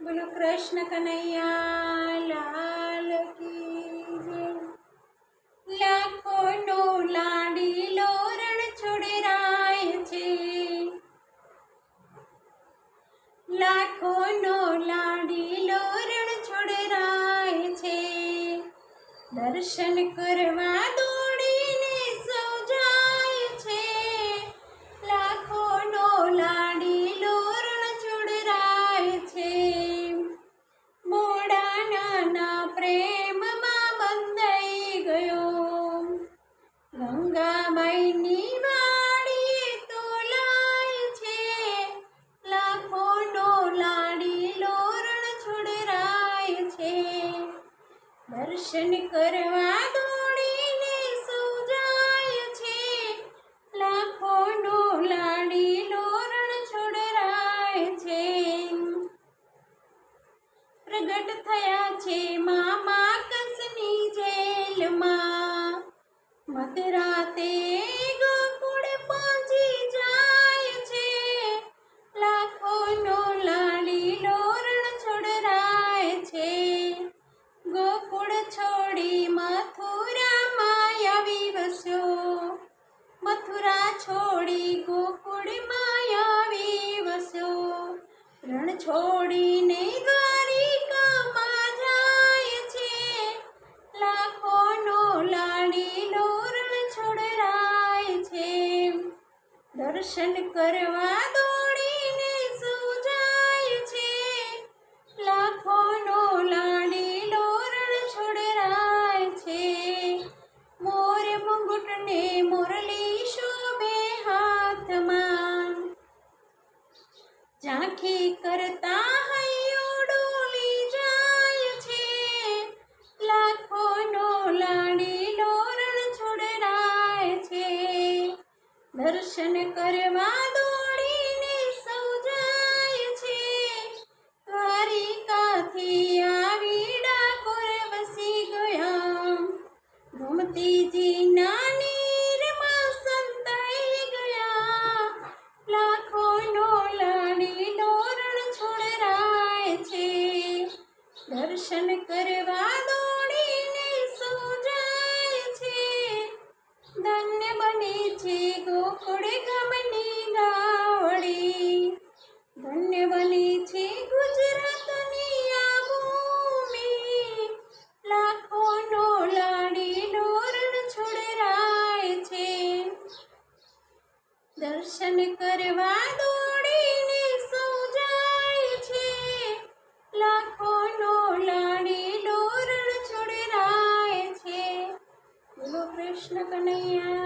બોલો, કૃષ્ણ કનૈયા, લાલ કી લાખોનો લાડીલો રણ છોડરાય છે. લાખોનો લાડી લોરણ છોડરાય છે. દર્શન કરવા દોડીને દર્શન કરવા દોડીને સુજાય છે. લાખો ડોલાડી લોરણ છોડરાય છે. પ્રગટ થયા છે મામા કંસની જેલમાં. મધરાતે ગોકુળ છોડી મથુરામાં આવી વસ્યો મથુરા છોડી ગોકુળમાં આવી વસ્યો રણ છોડીને દ્વારિકામાં જાય છે. લાખોનો લાડીલો રણ છોડરાય છે. દર્શન કરવા દોડીને ઝાંખી કરતા હૈયો ડોલી જાય છે. લાખોનો લાડીલો ડોરણ છોડરાય છે. દર્શન કરવા દર્શન કરવા દોડીને સૌ જાય છે. ધન્ય બની છે ગોકુળ ગમની ગાવડી. ધન્ય બની છે ગુજરાતની આ ભૂમિ. લાખોનો લાડી ડોરણ છોડરાય છે. દર્શન કરવા દોડીને કૃષ્ણ કનૈયા.